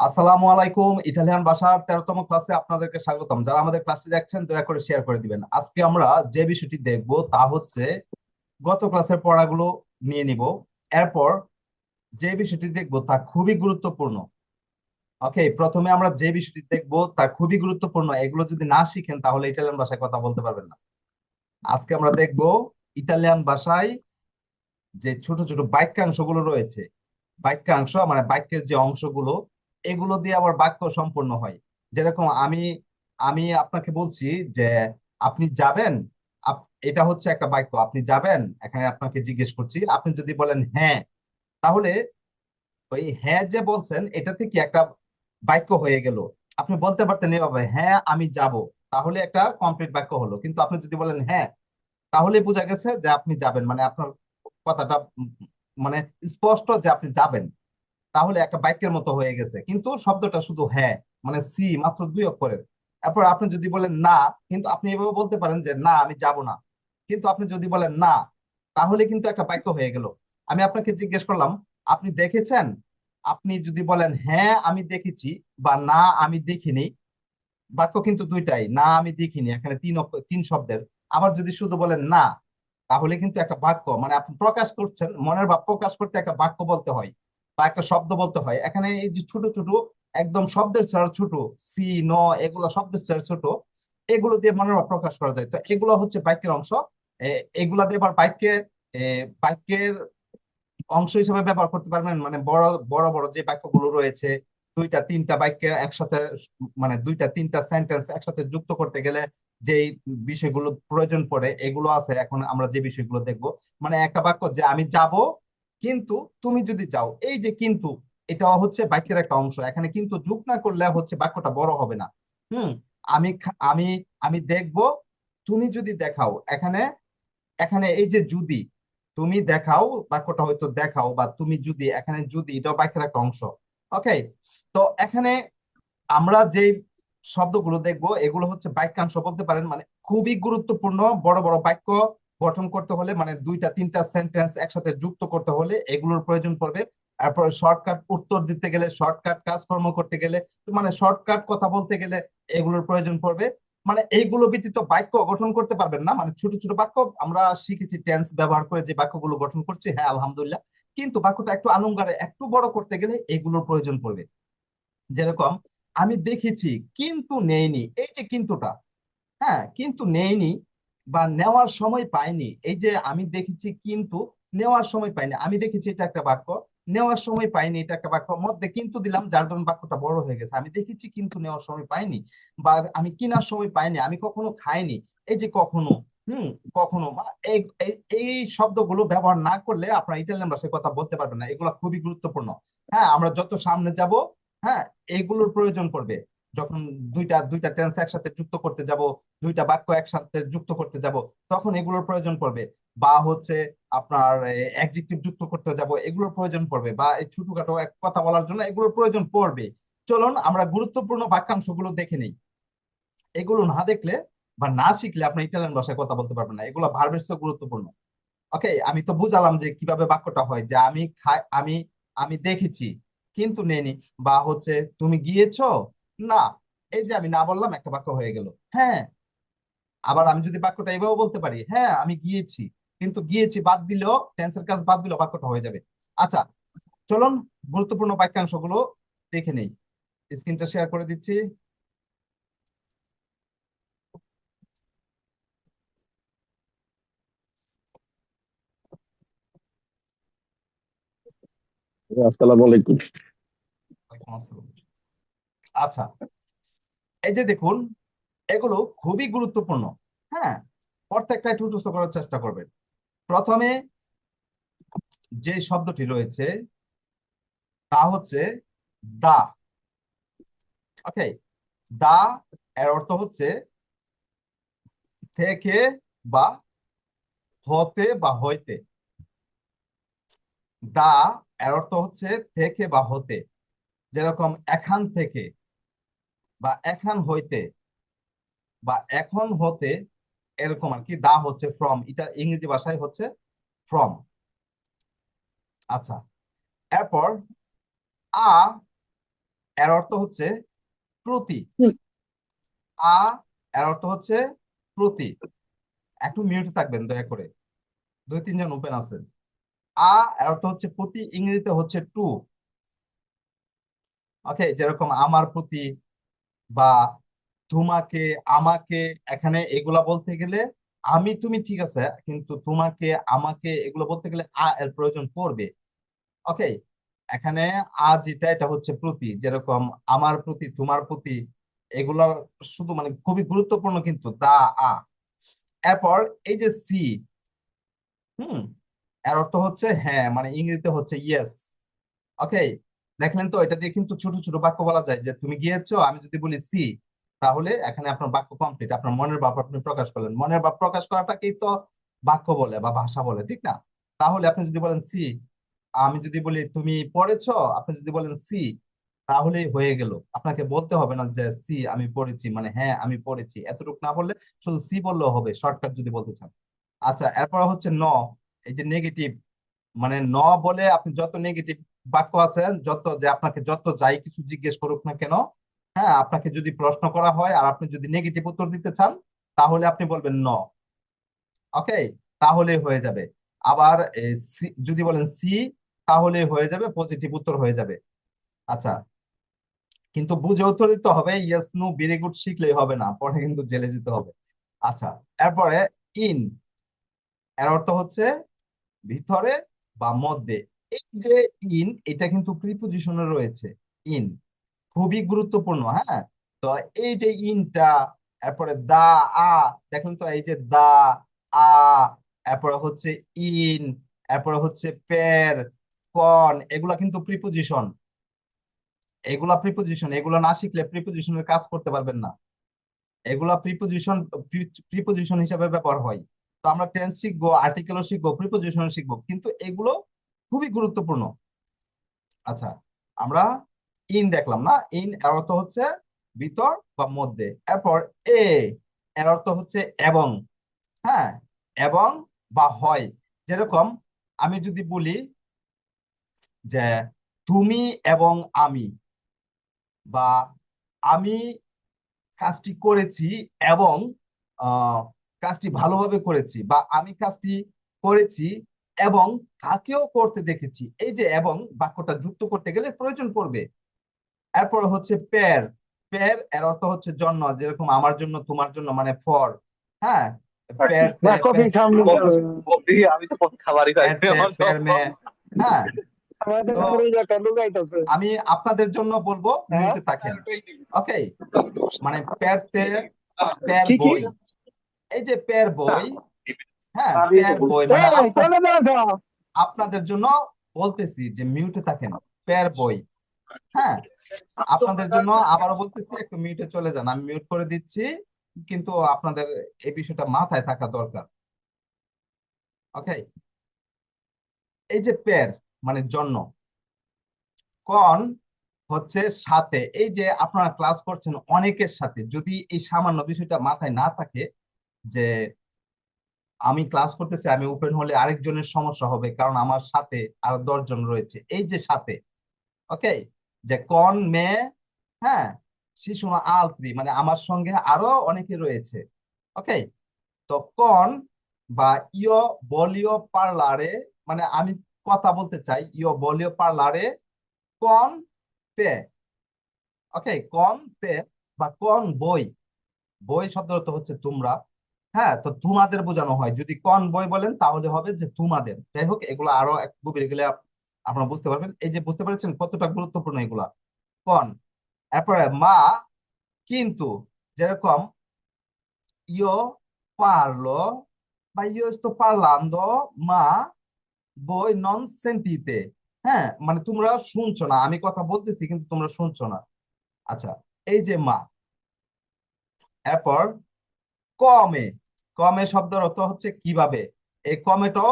আসসালামু আলাইকুম, ইতালিয়ান ভাষার তেরোতম ক্লাসে আপনাদেরকে স্বাগতম। যারা আমাদের ক্লাসটি দেখছেন, দয়া করে শেয়ার করে দিবেন। আজকে আমরা যে বিষয়টি দেখব তা হচ্ছে গত ক্লাসের পড়াগুলো নিয়ে নিব। এরপর যে বিষয়টি দেখব তা খুবই গুরুত্বপূর্ণ। ওকে প্রথমে আমরা যে বিষয়টি দেখব তা খুবই গুরুত্বপূর্ণ। এগুলো যদি না শিখেন, তাহলে ইটালিয়ান ভাষায় কথা বলতে পারবেন না। আজকে আমরা দেখব ইতালিয়ান ভাষায় যে ছোট ছোট বাক্যাংশগুলো রয়েছে। বাক্যাংশ মানে বাক্যের যে অংশগুলো এগুলো দিয়ে আবার বাক্য সম্পূর্ণ হয়। যেরকম আমি আমি আপনাকে বলছি যে, আপনি যাবেন এটা হচ্ছে একটা বাক্য, আপনি যাবেন, এখানে আপনাকে জিজ্ঞেস করছি, আপনি যদি বলেন হ্যাঁ তাহলে ওই হ্যাঁ যে বলছেন, এটা থেকে একটা বাক্য হয়ে গেল। আপনি বলতে পারতেন এভাবে হ্যাঁ আমি যাব। তাহলে একটা কমপ্লিট বাক্য হলো। কিন্তু আপনি যদি বলেন হ্যাঁ তাহলে বোঝা গেছে যে আপনি যাবেন। মানে আপনার কথাটা মানে স্পষ্ট যে আপনি যাবেন। তাহলে একটা বাক্যের মতো হয়ে গেছে। কিন্তু শব্দটা শুধু হ্যাঁ মানে সি, মাত্র দুই অক্ষরের। তারপর আপনি যদি বলেন না, কিন্তু আপনি এভাবে বলতে পারেন যে, না, আমি যাব না। কিন্তু আপনি যদি বলেন না, তাহলে কিন্তু একটা বাক্য হয়ে গেল। আমি আপনাকে জিজ্ঞেস করলাম, আপনি দেখেছেন? আপনি যদি বলেন হ্যাঁ আমি দেখেছি বা, না, আমি দেখিনি বাক্য কিন্তু দুইটাই, না, আমি দেখিনি এখানে তিন তিন শব্দের। আবার যদি শুধু বলেন, না তাহলে কিন্তু একটা বাক্য মানে আপনি প্রকাশ করছেন, মনের ভাব প্রকাশ করতে একটা বাক্য বলতে হয়। বা একটা শব্দ বলতে হয়। এখানে এই যে ছোট ছোট, একদম শব্দের চেয়ে ছোট, সি, ন, এগুলো শব্দের চেয়ে ছোট, এগুলো দিয়ে মনের ভাব প্রকাশ করা যায়। তো এগুলো হচ্ছে বাক্যের অংশ। এগুলা দিয়ে আবার বাক্যের বাক্যের অংশ হিসেবে ব্যবহার করতে পারবেন। মানে বড় বড় বড় যে বাক্যগুলো রয়েছে, দুইটা, তিনটা বাক্য একসাথে মানে দুইটা, তিনটা সেন্টেন্স একসাথে যুক্ত করতে গেলে যেই বিষয়গুলো প্রয়োজন পড়ে, এগুলো আছে। এখন আমরা যে বিষয়গুলো দেখব মানে একটা বাক্য যে আমি যাব কিন্তু তুমি যদি যাও, এই যে কিন্তু, এটা হচ্ছে বাক্যের একটা অংশ। এখানে কিন্তু যোগ না করলে হচ্ছে বাক্যটা বড় হবে না। হুম? আমি আমি আমি দেখব, তুমি যদি দেখাও, এখানে এখানে এই যে যদি, তুমি দেখাও, বাক্যটা হয়তো দেখাও, বা তুমি যদি, এখানে যদি এটা বাক্যের একটা অংশ। ওকে তো এখানে আমরা যে শব্দগুলো দেখব, এগুলো হচ্ছে বাক্যাংশ বলতে পারেন মানে খুবই গুরুত্বপূর্ণ, বড় বড় বাক্য। গঠন করতে হলে মানে দুইটা, তিনটা সেন্টেন্স একসাথে যুক্ত করতে হলে এগুলোর প্রয়োজন পড়বে। তারপর শর্টকাট উত্তর দিতে গেলে শর্টকাট কাজকর্ম করতে গেলে মানে শর্টকাট কথা বলতে গেলে এগুলোর প্রয়োজন পড়বে। মানে এইগুলো ব্যতীত বাক্য গঠন করতে পারবেন না মানে ছোট ছোট বাক্য। আমরা শিখেছি টেন্স ব্যবহার করে যে বাক্যগুলো গঠন করছি হ্যাঁ আলহামদুলিল্লাহ। কিন্তু বাক্যটা একটু আলঙ্কারে, একটু বড় করতে গেলে এগুলোর প্রয়োজন পড়বে। যেরকম, আমি দেখেছি, কিন্তু নেইনি, এই যে কিন্তুটা হ্যাঁ কিন্তু নেইনি বা নেওয়ার সময় পাইনি। এই যে আমি দেখেছি কিন্তু নেওয়ার সময় পাইনি। আমি দেখেছি এটা একটা বাক্য, নেওয়ার সময় পাইনি এটা একটা বাক্য, মধ্যে কিন্তু দিলাম, যার জন্য বাক্যটা বড় হয়ে গেছে। আমি দেখেছি কিন্তু নেওয়ার সময় পাইনি বা আমি কেনার সময় পাইনি, আমি কখনো খাইনি। এই যে কখনো, হুম, কখনো এই শব্দগুলো ব্যবহার না করলে আপনার ইটালিয়ান ভাষায় কথা বলতে পারবেন না। এগুলো খুবই গুরুত্বপূর্ণ। হ্যাঁ আমরা যত সামনে যাব হ্যাঁ এগুলোর প্রয়োজন পড়বে। যখন দুইটা দুইটা টেন্স একসাথে যুক্ত করতে যাব, দুইটা বাক্য একসাথে যুক্ত করতে যাব, তখন এগুলোর প্রয়োজন পড়বে। বা হচ্ছে আপনার অ্যাডজেক্টিভ যুক্ত করতে যাব, এগুলোর প্রয়োজন পড়বে। বা এই ছোটখাটো এক কথা বলার জন্য এগুলোর প্রয়োজন পড়বে। চলুন আমরা গুরুত্বপূর্ণ বাক্যাংশগুলো দেখে নিই। এগুলো না দেখলে বা না শিখলে আপনি ইটালিয়ান ভাষায় কথা বলতে পারবেন না। এগুলো ভার্বের চেয়ে গুরুত্বপূর্ণ। ওকে আমি তো বুঝালাম যে কীভাবে বাক্যটা হয়, যে আমি খাই, আমি আমি দেখেছি, কিন্তু নেনি বা হচ্ছে, তুমি গিয়েছো? না এই যে আমি না বললাম একটা বাক্য হয়ে গেল। হ্যাঁ আবার আমি যদি বাক্যটা এভাবে বলতে পারি হ্যাঁ আমি গিয়েছি কিন্তু গিয়েছি বাদ দিলেও টেন্সের কাজ বাদ দিলেও বাক্যটা হয়ে যাবে। আচ্ছা চলুন গুরুত্বপূর্ণ বাক্যাংশগুলো দেখে নেই। স্ক্রিনটা শেয়ার করে দিচ্ছি। আসসালামু আলাইকুম। আসসালাম। আচ্ছা। এই যে দেখুন, এগুলো খুবই গুরুত্বপূর্ণ। হ্যাঁ প্রত্যেকটা একটু মুখস্থ করার চেষ্টা করবেন। প্রথমে যে শব্দটি রয়েছে, তা হচ্ছে দা ওকে দা এর অর্থ হচ্ছে থেকে বা হতে বা হইতে। দা এর অর্থ হচ্ছে থেকে বা হতে। যেরকম এখান থেকে বা এখান হইতে বা এখন হতে এরকম আর কি দা হচ্ছে ফ্রম এটা ইংরেজি ভাষায় হচ্ছে ফ্রম আচ্ছা এরপর আ এর অর্থ হচ্ছে প্রতি। আ এর অর্থ হচ্ছে প্রতি। একটু মিউটে থাকবেন দয়া করে। দুই তিনজন ওপেন আছেন। আ এর অর্থ হচ্ছে প্রতি ইংরেজিতে হচ্ছে টু ওকে যেরকম আমার প্রতি বা তোমাকে, আমাকে, এখানে এগুলা বলতে গেলে আমি, তুমি ঠিক আছে, কিন্তু তোমাকে, আমাকে এগুলো বলতে গেলে আ এর প্রয়োজন পড়বে। ওকে? এখানে আ যেটা, এটা হচ্ছে প্রতি। যেরকম আমার প্রতি, তোমার প্রতি এগুলা শুধু মানে খুবই গুরুত্বপূর্ণ কিন্তু দা আ। এরপর এই যে সি, হুম? এর অর্থ হচ্ছে হ্যাঁ মানে ইংরেজিতে হচ্ছে ইয়েস ওকে? দেখলেন তো, এটা দিয়ে কিন্তু ছোট ছোট বাক্য বলা যায় যে তুমি গিয়েছো, আমি যদি বলি সি, তাহলে এখানে আপনার বাক্য কমপ্লিট আপনার মনের ভাব আপনি প্রকাশ করলেন। মনের ভাব প্রকাশ করাটাকেই তো বাক্য বলে বা ভাষা বলে, ঠিক না? তাহলে আপনি যদি বলেন সি, আমি যদি বলি তুমি পড়েছো, আপনি যদি বলেন সি, তাহলেই হয়ে গেল। আপনাকে বলতে হবে না যে সি, আমি পড়েছি মানে হ্যাঁ আমি পড়েছি। এতটুকু না বললে শুধু সি বললেও হবে, শর্টকাট যদি বলতে চান। আচ্ছা এরপর হচ্ছে ন, এই যে নেগেটিভ মানে ন বলে আপনি যত নেগেটিভ বাক্য আছে যত যে আপনাকে যত যাই কিছু জিজ্ঞেস করুক না কেন হ্যাঁ আপনাকে যদি প্রশ্ন করা হয় আর আপনি যদি নেগেটিভ উত্তর দিতে চান, তাহলে আপনি বলবেন ন ওকে তাহলে হয়ে যাবে। আবার যদি বলেন সি তাহলে হয়ে যাবে পজিটিভ উত্তর হয়ে যাবে। আচ্ছা। কিন্তু বুঝে উত্তর দিতে হবে ইয়েস নো ভেরি গুড শিখলেই হবে না, পরে কিন্তু জেলে যেতে হবে। আচ্ছা এরপরে ইন এর অর্থ হচ্ছে ভিতরে বা মধ্যে। এই যে ইন এটা কিন্তু প্রিপোজিশনে রয়েছে ইন খুবই গুরুত্বপূর্ণ হ্যাঁ? তো এই যে ইনটা এরপরে দা, আ, দেখেন তো এই যে দা, আ, এরপরে হচ্ছে ইন এরপরে হচ্ছে পের কন এগুলা কিন্তু প্রিপোজিশন এগুলা প্রিপোজিশন এগুলো না শিখলে প্রিপোজিশনের কাজ করতে পারবেন না। এগুলা প্রিপোজিশন প্রিপোজিশন হিসাবে ব্যবহার হয়। তো আমরা টেন্স শিখব আর্টিকেলও শিখব প্রিপোজিশন শিখব, কিন্তু এগুলো খুবই গুরুত্বপূর্ণ। আচ্ছা আমরা ইন দেখলাম না। ইন এর অর্থ হচ্ছে ভিতর বা মধ্যে। এরপর এ এর অর্থ হচ্ছে এবং। হ্যাঁ এবং বা হয়। যেরকম আমি যদি বলি যে তুমি এবং আমি বা আমি কাজটি করেছি এবং কাজটি ভালোভাবে করেছি বা আমি কাজটি করেছি এবং তাকেও করতে দেখেছি। এই যে এবং বাক্যটা যুক্ত করতে গেলে প্রয়োজন পড়বে। এরপর হচ্ছে পের পের এর অর্থ হচ্ছে জন্য যেরকম আমার জন্য তোমার জন্য মানে ফর হ্যাঁ? আমি হ্যাঁ? আপনাদের জন্য বলব হ্যাঁ? থাকেন। ওকে মানে পেরতে পের কি কি? বই। এই যে পের বই হ্যাঁ বই মানে আপনাদের জন্য বলতেছি যে মিউটে থাকেন পের বই হ্যাঁ আপনাদের জন্য আবারও বলতেছি একটু মিউটে চলে যান। আমি মিউট করে দিচ্ছি কিন্তু আপনাদের এই বিষয়টা মাথায় থাকা দরকার। ওকে এই যে পের মানে জন্য। কন হচ্ছে সাথে। এই যে আপনারা ক্লাস করছেন অনেকের সাথে যদি এই সামান্য বিষয়টা মাথায় না থাকে যে আমি ক্লাস করতেছি, আমি ওপেন হলে আরেকজনের সমস্যা হবে, কারণ আমার সাথে আরও দশজন রয়েছে। এই যে সাথে ওকে যে কন মেয়ে হ্যাঁ শিশু আলত্রি মানে আমার সঙ্গে আরও অনেকে রয়েছে ওকে তো কন বা ইয় বলিও পার্লারে মানে আমি কথা বলতে চাই, ইয় বলিও পার্লারে কন তে ওকে কন তে বা কন বই বই শব্দ হচ্ছে তোমরা হ্যাঁ তো তোমাদের বোঝানো হয়। যদি কন বই বলেন, তাহলে হবে যে তোমাদের যাই হোক, এগুলো আরও এক গেলে আপনারা বুঝতে পারবেন। এই যে বুঝতে পেরেছেন কতটা গুরুত্বপূর্ণ এগুলা? কন, এরপরে মা, কিন্তু যেরকম, ইয়ো পারল বা ইয়ো sto parlando মা, বই নন সেন্টিতে। হ্যাঁ মানে তোমরা শুনছো না। আমি কথা বলতেছি, কিন্তু তোমরা শুনছো না। আচ্ছা এই যে মা, এরপর, কমে। কমে শব্দের অর্থ হচ্ছে কীভাবে? এই কমেটো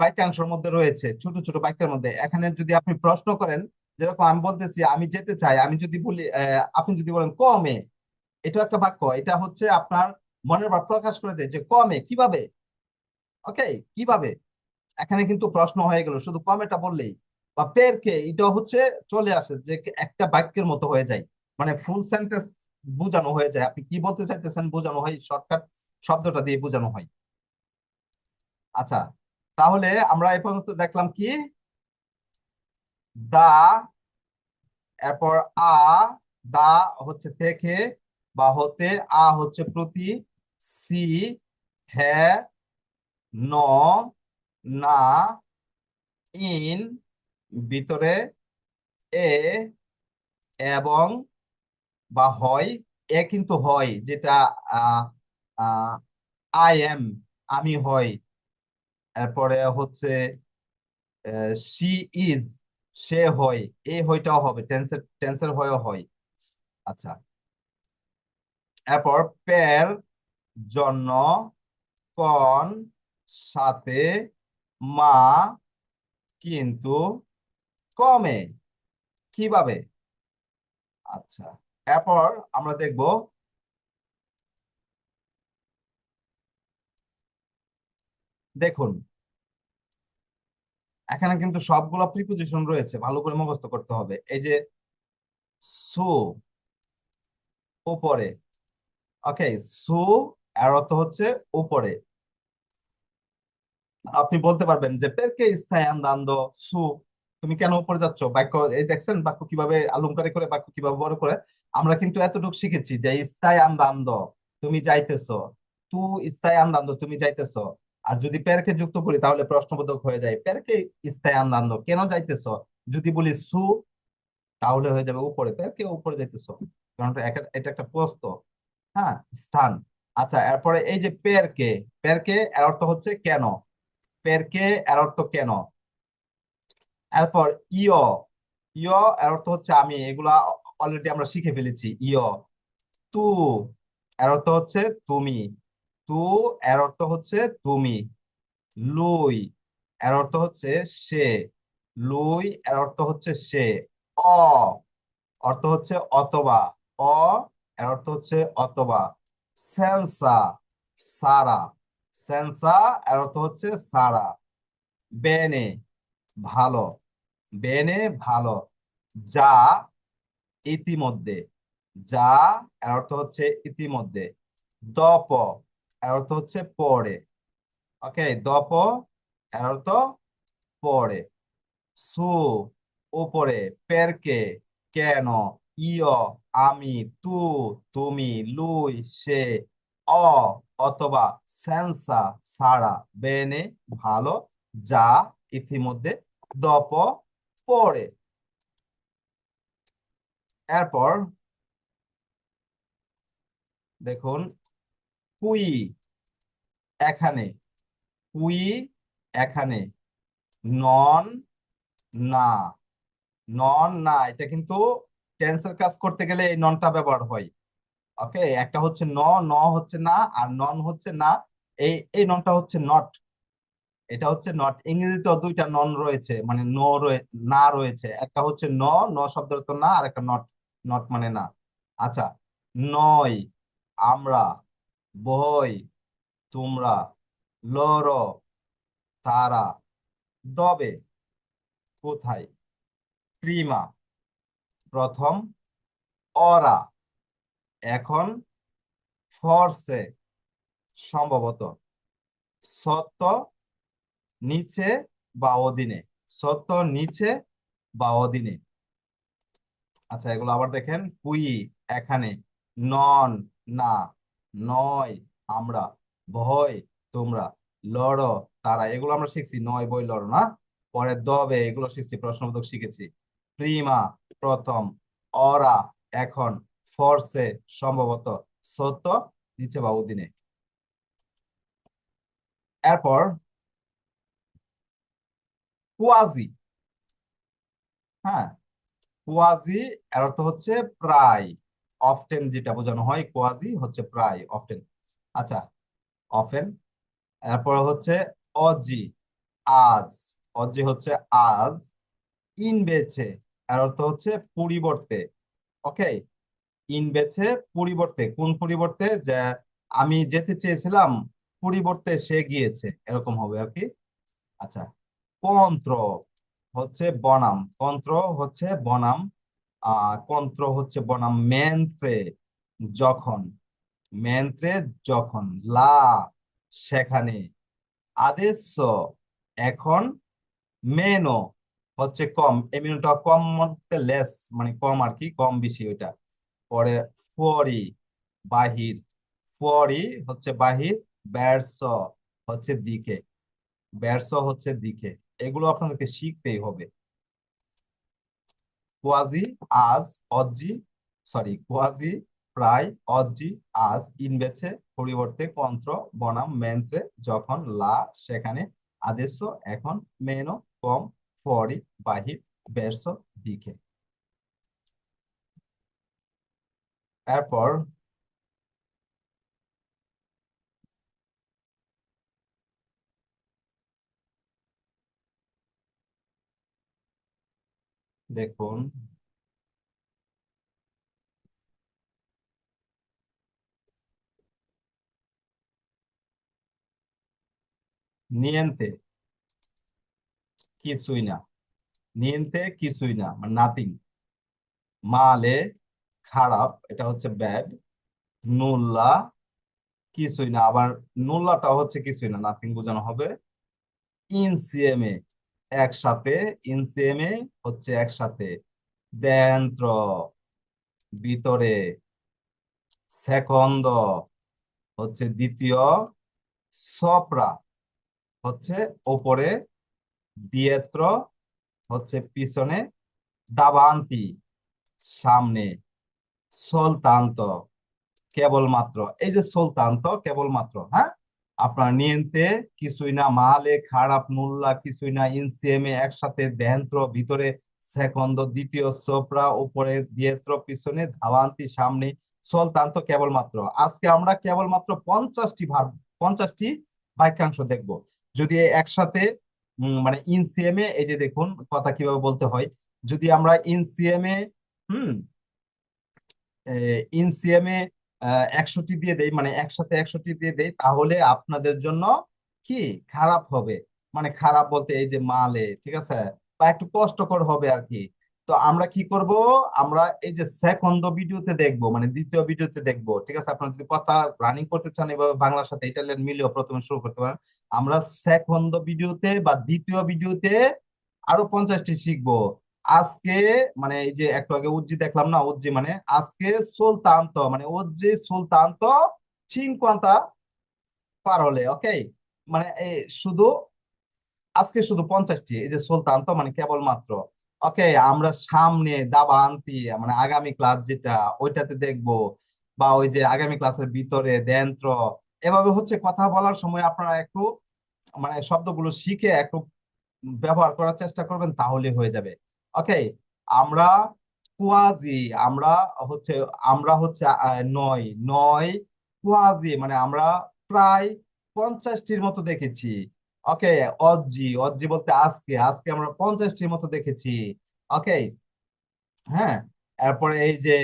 বাক্যাংশের মধ্যে রয়েছে, ছোট ছোট বাক্যের মধ্যে। এখানে যদি আপনি প্রশ্ন করেন, যেরকম আমি বলতেছি, আমি যেতে চাই, আমি যদি বলি আপনি যদি বলেন কমে এটা একটা বাক্য। এটা হচ্ছে আপনার মনের ভাব প্রকাশ করে দেয় যে কমে, কীভাবে? ওকে কীভাবে? এখানে কিন্তু প্রশ্ন হয়ে গেল, শুধু কমেটা বললেই। বা পেরকে এটা হচ্ছে চলে আসে, যে একটা বাক্যের মতো হয়ে যায়। মানে ফুল সেন্টেন্স বোঝানো হয়ে যায়। আপনি কি বলতে চাইতেছেন বোঝানো হয় শর্টকাট শব্দটা দিয়ে বোঝানো হয়। আচ্ছা তাহলে আমরা এই পর্যন্ত দেখলাম কি? দা, এরপর আ, দা হচ্ছে থেকে বা হতে, আ হচ্ছে প্রতি, সি হ্যাঁ ন, না, ইন, ভিতরে, এ এবং বা হয়, এ কিন্তু হয়, যেটা আই এম আমি হই এরপরে হচ্ছে শি ইজ সে হয় এই হইটাও হবে টেন্সের টেন্সের হয়েও হয় আচ্ছা। এরপর, পের জন্য কন সাথে মা কিন্তু কমে? কীভাবে? আচ্ছা। এরপর আমরা দেখব দেখুন, এখানে কিন্তু সবগুলো প্রিপোজিশন রয়েছে, ভালো করে মুখস্থ করতে হবে। এই যে, সু, উপরে ওকে সু, এর অর্থ হচ্ছে উপরে। আপনি বলতে পারবেন যে, পেরকে স্থায়ী আন্দান্দ সু, তুমি কেন উপরে যাচ্ছ? বাক্য, এই দেখছেন, বাক্য কীভাবে অলংকারে করে, বাক্য কীভাবে বড় করে? আমরা কিন্তু এতটুকু শিখেছি যে স্থায়ী আন্দান্দ তুমি যাইতেছ। তু স্থায়ী আন্দান্দ তুমি যাইতেছো। আর যদি পেরকে যুক্ত করি, তাহলে প্রশ্নবোধক হয়ে যায় পেরকে স্থায়ী আন্দান্দ কেন যাইতেছ? যদি বলি সু, তাহলে হয়ে যাবে উপরে পেরকে উপরে যাইতেছো। কারণ এটা একটা প্রস্ত হ্যাঁ স্থান। আচ্ছা এরপরে এই যে পেরকে পেরকে এর অর্থ হচ্ছে কেন? পেরকে এর অর্থ কেন? এরপর ইয় ইয় এর অর্থ হচ্ছে আমি, এগুলা অলরেডি আমরা শিখে ফেলেছি, ইয়। তু, এর অর্থ হচ্ছে তুমি। তু এর অর্থ হচ্ছে তুমি, লুই, এর অর্থ হচ্ছে সে, লুই, এর অর্থ হচ্ছে সে, অ, অর্থ হচ্ছে অথবা, অ, এর অর্থ হচ্ছে অথবা সেন্সা সারা সেন্সা এর অর্থ হচ্ছে সারা, বেনে, ভালো বেনে, ভালো, যা, ইতিমধ্যে, যা, এর অর্থ হচ্ছে ইতিমধ্যে, দপ এর অর্থ হচ্ছে পরে। ওকে দপ এর অর্থ পরে। সু উপরে পেরকে কেন ইয় আমি তু তুমি লুই সে, অ, অথবা সেন্সা সারা বেনে ভালো, যা, ইতিমধ্যে দপ পরে। এরপর, দেখুন কুই এখানে কুই এখানে, নন না নন না, এটা কিন্তু টেন্সের কাজ করতে গেলে এই ননটা ব্যবহার হয়। ওকে একটা হচ্ছে ন ন হচ্ছে না, আর নন হচ্ছে না, এই এই ননটা হচ্ছে নট এটা হচ্ছে নট ইংরেজিতেও দুইটা নন রয়েছে মানে নো না রয়েছে। একটা হচ্ছে ন ন শব্দের অর্থ না, আর একটা নট নট মানে না। আচ্ছা নয়, আমরা বই, তোমরা লর তারা, দবে, কোথায়? প্রিমা প্রথম, অরা, এখন, ফর্সে, সম্ভবত, সত্য, নিচে বা অধীনে, সত্য, নিচে বা অধীনে। আচ্ছা এগুলো আবার দেখেন, কুই, এখানে, নন, না। নয়, আমরা। ভয় তোমরা। লড় তারা। এগুলো আমরা শিখছি। নয়, বই লড় না। পরে দবে এগুলো শিখছি, প্রশ্নবোধক শিখেছি। প্রিমা, প্রথম। অরা, এখন। ফর্সে, সম্ভবত। সত্য, নিচে বা অধীনে। এরপর, কুয়াজি। হ্যাঁ কুয়াজি এর অর্থ হচ্ছে প্রায়। অফটেন যেটা বোঝানো হয় কোয়াজি হচ্ছে প্রায় অফটেন আচ্ছা অফেন এরপর হচ্ছে অজি, আজ, অজি হচ্ছে আজ, ইন বেছে এর অর্থ হচ্ছে পরিবর্তে ওকে ইন বেছে পরিবর্তে, কোন পরিবর্তে? যে আমি যেতে চেয়েছিলাম, পরিবর্তে সে গিয়েছে, এরকম হবে আর কি আচ্ছা কন্ত্র হচ্ছে বনাম কন্ত্র হচ্ছে বনাম কন্ত্র হচ্ছে বনাম মেন্ত্রে যখন মেন্ত্রে যখন, লা, সেখানে আদেশ এখন, মেনো হচ্ছে কম এমিনোটা কম মধ্যে লেস মানে কম আর কি, কম বেশি ওইটা। পরে ফরি বাহির ফরি হচ্ছে বাহির, ব্যর্স হচ্ছে দিকে, ব্যর্স হচ্ছে দিকে, এগুলো আপনাদেরকে শিখতেই হবে। কোয়াজি, আজ অজি সরি কোয়াজি, প্রায় অজি আজ ইনবেছে পরিবর্তে, কন্ত্র, বনাম, মেন্ত্রে, যখন, লা, সেখানে আদেশ এখন, মেনো, কম, ফরি, বাহির ব্যর্স দিকে এরপর দেখুন। নিয়েন্তে, কিছুই না। নিয়েন্তে, কিছুই না মানে নাথিং মালে, খারাপ, এটা হচ্ছে ব্যাড নুল্লা, কিছুই না, আবার নুল্লাটা হচ্ছে কিছুই না নাথিং বোঝানো হবে। ইনসিএমে একসাথে ইনসিএমে হচ্ছে একসাথে। দেন্ত্র ভিতরে সেকন্দ হচ্ছে দ্বিতীয় সপ্রা হচ্ছে ওপরে দিয়েত্র হচ্ছে পিছনে, দাবান্তি সামনে, সলতান্ত কেবলমাত্র। এই যে সলতান্ত কেবলমাত্র হ্যাঁ? আপনার নিয়েন্তে কিছুই না, মালে, খারাপ নুল্লা কিছুই না ইনসিএমে একসাথে দেন্ত্র ভিতরে সেকন্দ, দ্বিতীয় সোপ্রা, উপরে দিয়েত্র, পিছনে ধাবান্তি সামনে সলতান্ত কেবলমাত্র। আজকে আমরা কেবলমাত্র পঞ্চাশটি ভার, পঞ্চাশটি বাক্যাংশ দেখব। যদি একসাথে মানে ইনসিএমে এই যে দেখুন, কথা কীভাবে বলতে হয়, যদি আমরা ইনসিএম ইনসিএমে হুম ইনসিএমে একশোটি দিয়ে দেই মানে একসাথে একশোটি দিয়ে দেই, তাহলে আপনাদের জন্য কি? খারাপ হবে। মানে খারাপ বলতে এই যে মালে, ঠিক আছে? বা একটু কষ্টকর হবে আর কি। তো আমরা কি করব? আমরা এই যে সেকন্দ ভিডিওতে দেখব মানে দ্বিতীয় ভিডিওতে দেখব, ঠিক আছে? আপনারা যদি কথা রানিং করতে চান এভাবে বাংলার সাথে ইটালিয়ান মিলিয়েও প্রথমে শুরু করতে পারেন। আমরা সেকন্দ ভিডিওতে বা দ্বিতীয় ভিডিওতে আরও পঞ্চাশটি শিখব। আজকে মানে এই যে একটু আগে উজ্জি দেখলাম না, উজ্জি মানে আজকে সুলতান্ত মানে উজ্জি সুলতান্ত cinquanta parole ওকে মানে এই শুধু, আজকে শুধু পঞ্চাশটি, এই যে সুলতান্ত মানে কেবলমাত্র ওকে আমরা সামনে দাবান্তি মানে আগামী ক্লাস যেটা, ওইটাতে দেখব, বা ওই যে আগামী ক্লাসের ভিতরে দেন্ত্র, এভাবে হচ্ছে কথা বলার সময় আপনারা একটু মানে শব্দগুলো শিখে একটু ব্যবহার করার চেষ্টা করবেন, তাহলে হয়ে যাবে। ওকে আমরা কুয়াজি, আমরা হচ্ছে আমরা হচ্ছে নয় নয় কুয়াজি মানে আমরা প্রায় পঞ্চাশটির মতো দেখেছি। ওকে অজ্জি অজ্জি বলতে আজকে আজকে আমরা পঞ্চাশটির মতো দেখেছি। ওকে হ্যাঁ এরপরে এই যে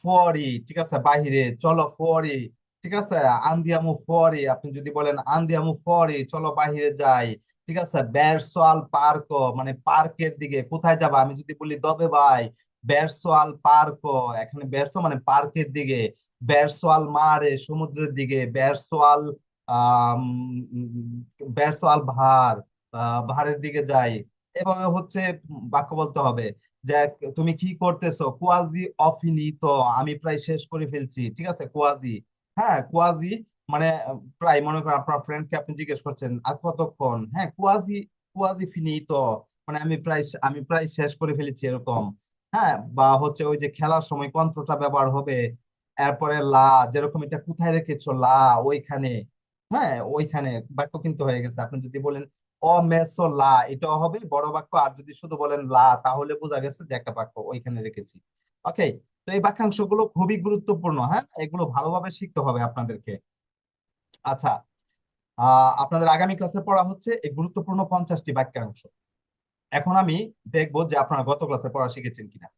ফরি ঠিক আছে, বাহিরে, চলো ফরি ঠিক আছে, আন্দিয়ামু ফরি আপনি যদি বলেন আন্দিয়ামু ফরি চলো বাহিরে যাই। ঠিক আছে? বেরসোয়াল পার্ক মানে পার্কের দিকে কোথায় যাবা? আমি যদি বলি দবে ভাই বেরসোয়াল পার্ক এখানে বেরসো মানে পার্কের দিকে বেরসোয়াল মারে সমুদ্রের দিকে বেরসোয়াল আহ বেরসোয়াল ভার ভারের দিকে যাই। এভাবে হচ্ছে বাক্য বলতে হবে যে তুমি কি করতেছো? কোয়াজি অফিনিত আমি প্রায় শেষ করে ফেলছি, ঠিক আছে? কোয়াজি হ্যাঁ কোয়াজি মানে প্রায় মনে করেন আপনার ফ্রেন্ডকে আপনি জিজ্ঞেস করছেন, আর কতক্ষণ? হ্যাঁ কুয়াজি কোয়াজি ফিনিত মানে আমি প্রায় আমি প্রায় শেষ করে ফেলেছি এরকম। হ্যাঁ বা হচ্ছে ওই যে খেলার সময় কন্ত্রটা ব্যবহার হবে, এরপরে লা, যেরকম এটা কোথায় রেখেছো, লা, ওইখানে। হ্যাঁ ওইখানে বাক্য কিন্তু হয়ে গেছে। আপনি যদি বলেন, অ অমেসো লা এটাও হবে বড় বাক্য। আর যদি শুধু বলেন, লা তাহলে বোঝা গেছে যে একটা বাক্য ওইখানে রেখেছি। ওকে তো এই বাক্যাংশগুলো খুবই গুরুত্বপূর্ণ হ্যাঁ? এগুলো ভালোভাবে শিখতে হবে আপনাদেরকে। আচ্ছা আপনাদের আগামী ক্লাসে পড়া হচ্ছে এই গুরুত্বপূর্ণ পঞ্চাশটি বাক্যাংশ। এখন আমি দেখব যে আপনারা গত ক্লাসে পড়া শিখেছেন কিনা।